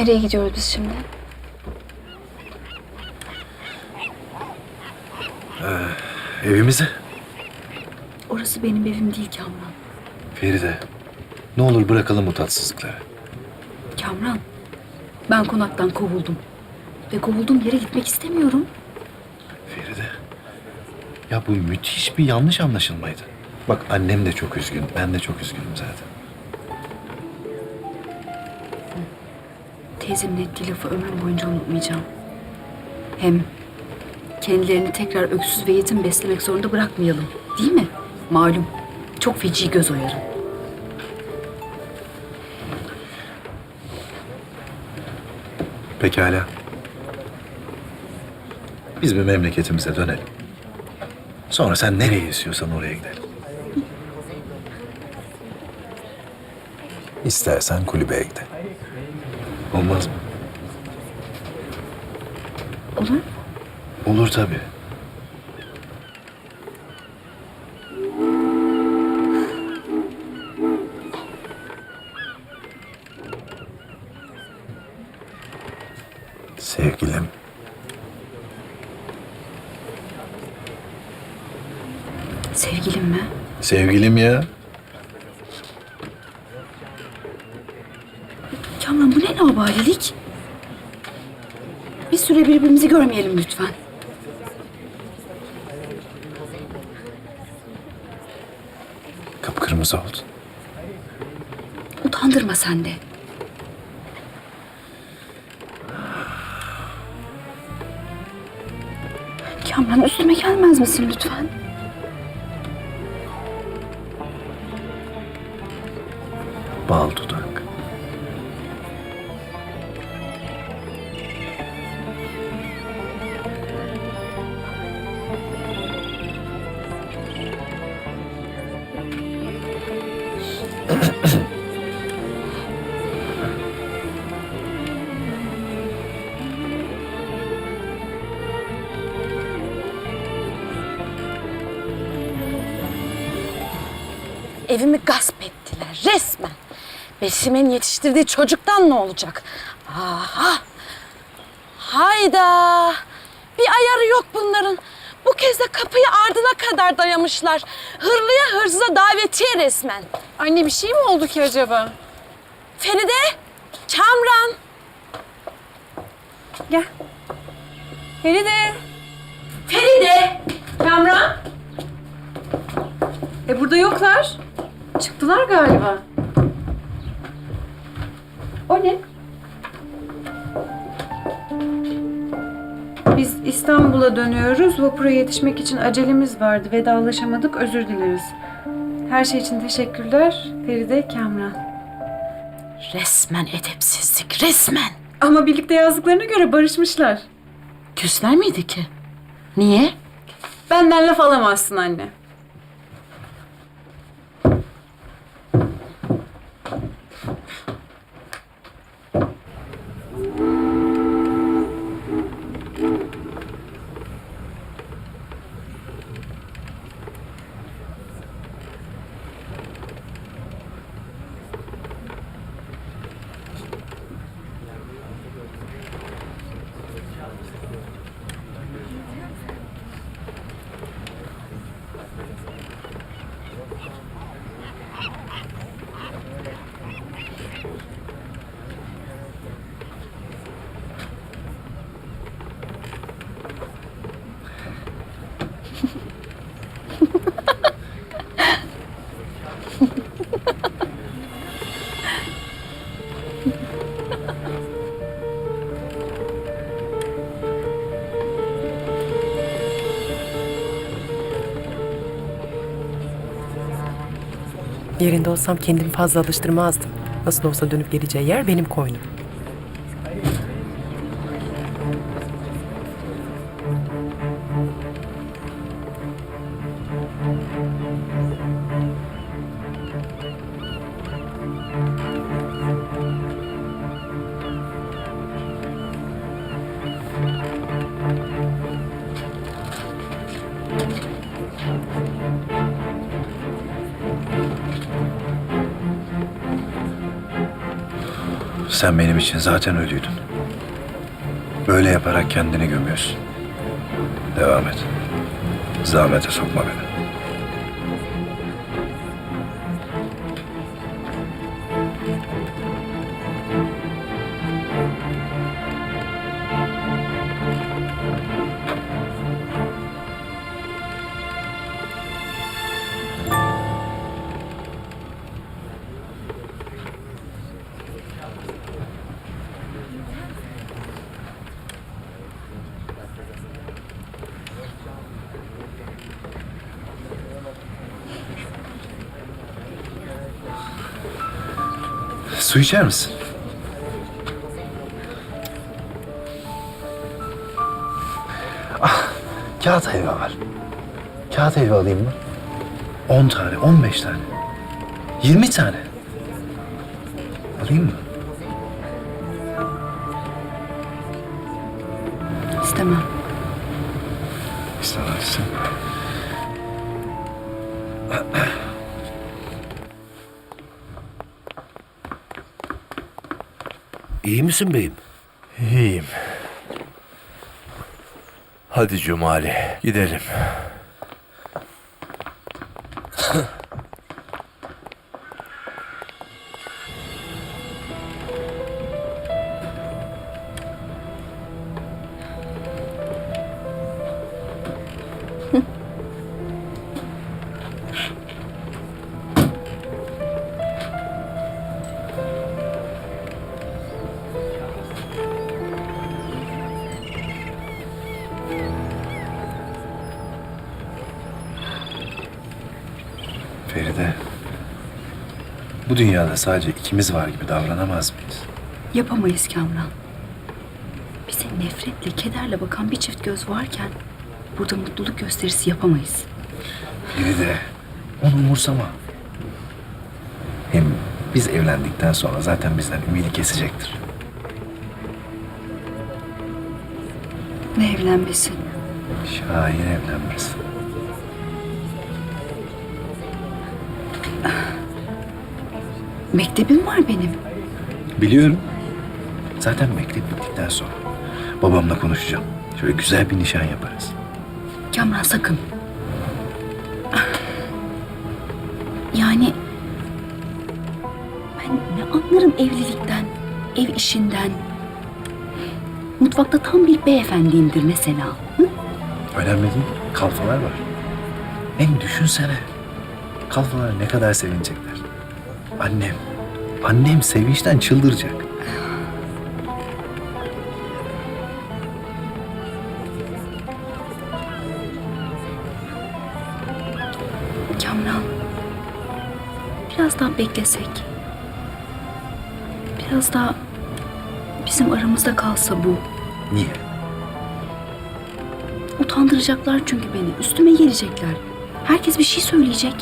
nereye gidiyoruz biz şimdi? Evimize. Orası benim evim değil Kamran. Feride. Ne olur bırakalım bu tatsızlıkları. Kamran, ben konaktan kovuldum. Ve kovulduğum yere gitmek istemiyorum. Feride. Ya bu müthiş bir yanlış anlaşılmaydı. Bak annem de çok üzgün. Ben de çok üzgünüm zaten. Teyzemin ettiği lafı ömrüm boyunca unutmayacağım. Hem kendilerini tekrar öksüz ve yetim beslemek zorunda bırakmayalım. Değil mi? Malum. Çok feci göz oyarım. Pekala. Biz bir memleketimize dönelim. Sonra sen nereye istiyorsan oraya gidelim. İstersen kulübeye gidelim. Olmaz mı? Olur mu? Olur tabii. Sevgilim. Sevgilim mi? Sevgilim ya. Ne labalilik? Bir süre birbirimizi görmeyelim lütfen. Kıpkırmızı oldu. Utandırma sen de. Kamran üstüme gelmez misin lütfen? Bal dudak. Evimi gasp ettiler resmen. Besim'in yetiştirdiği çocuktan ne olacak? Aha! Hayda! Bir ayarı yok bunların. Bu kez de kapıyı ardına kadar dayamışlar. Hırlıya hırsıza davetiye resmen. Anne bir şey mi oldu ki acaba? Feride, Kamran. Gel. Feride. Feride! Kamran. E burada yoklar. Çıktılar galiba. O ne? Biz İstanbul'a dönüyoruz. Vapura yetişmek için acelemiz vardı. Vedalaşamadık. Özür dileriz. Her şey için teşekkürler. Feride, Kamran. Resmen edepsizlik, resmen. Ama birlikte yazdıklarına göre barışmışlar. Küsler miydi ki? Niye? Benden laf alamazsın anne. Yerinde olsam kendimi fazla alıştırmazdım. Nasıl olsa dönüp geleceği yer benim koynum. Sen benim için zaten ölüydün. Böyle yaparak kendini gömüyorsun. Devam et. Zahmete sokma beni. Su içer misin? Ah, kağıt helva var. Kağıt helva alayım mı? 10 tane, 15 tane. 20 tane. Alayım mı? İstemem. İstemezsin. İyi misin beyim? İyiyim. Hadi Cumali gidelim. Bu dünyada sadece ikimiz var gibi davranamaz mıyız? Yapamayız Kamran. Bize nefretle, kederle bakan bir çift göz varken burada mutluluk gösterisi yapamayız. Feride. Onu umursama. Hem biz evlendikten sonra zaten bizden ümidi kesecektir. Ne evlenmesi? Şahin evlenmez. Mektebim var benim. Biliyorum. Zaten mektep bittikten sonra babamla konuşacağım. Şöyle güzel bir nişan yaparız. Kamran sakın. Yani ben ne anlarım evlilikten, ev işinden. Mutfakta tam bir beyefendiyimdir mesela. Hı? Önemli değil. Kalfalar var. Hem düşünsene. Kalfalar ne kadar sevinecekler. Annem. Annem sevinçten çıldıracak. Kamran, biraz daha beklesek. Biraz daha bizim aramızda kalsa bu. Niye? Utandıracaklar çünkü beni. Üstüme gelecekler. Herkes bir şey söyleyecek.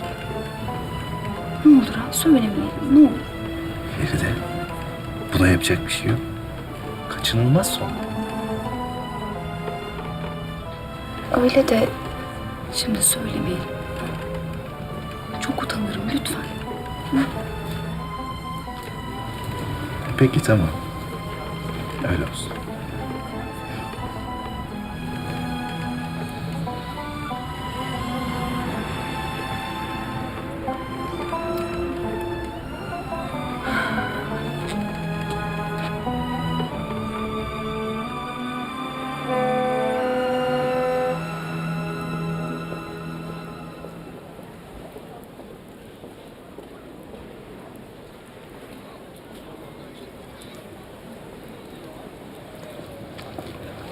Ne olur söylemeyelim ne olur. Feride. Buna yapacak bir şey yok. Kaçınılmaz son. Öyle de şimdi söylemeyelim. Çok utanırım lütfen. Peki tamam. Öyle olsun.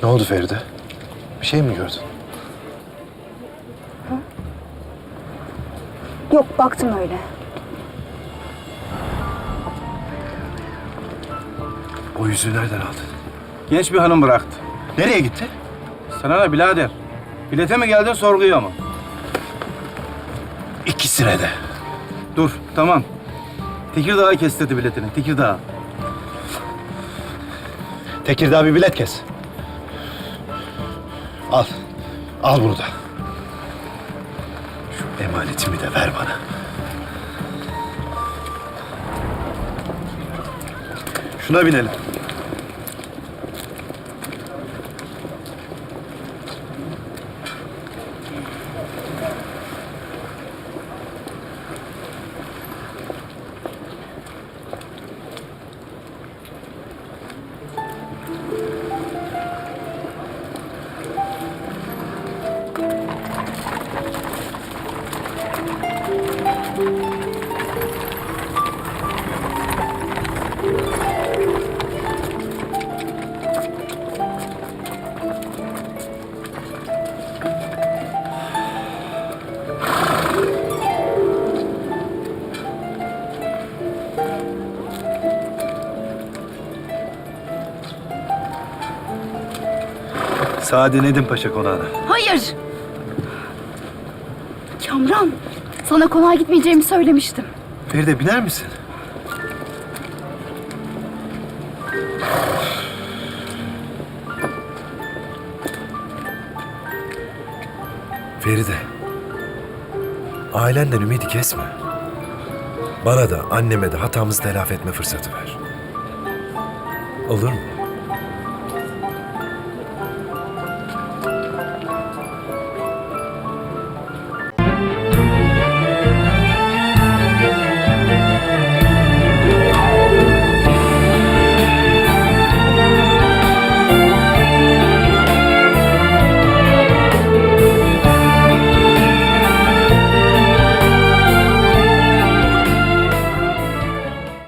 Ne oldu Feride? Bir şey mi gördün? Yok baktım öyle. O yüzüğü nereden aldın? Genç bir hanım bıraktı. Nereye gitti? Sana ne birader? Bilete mi geldin sorguya mı? İkisine de. Dur tamam. Tekirdağ'a kestirdi biletini. Tekirdağ. Tekirdağ bir bilet kes. Al. Al bunu da. Şu emanetimi de ver bana. Şuna binelim. Sade Nedim Paşa konağına. Hayır. Kamran, sana konağa gitmeyeceğimi söylemiştim. Feride biner misin? Feride. Ailenden ümidi kesme. Bana da anneme de hatamızı telafi etme fırsatı ver. Olur mu?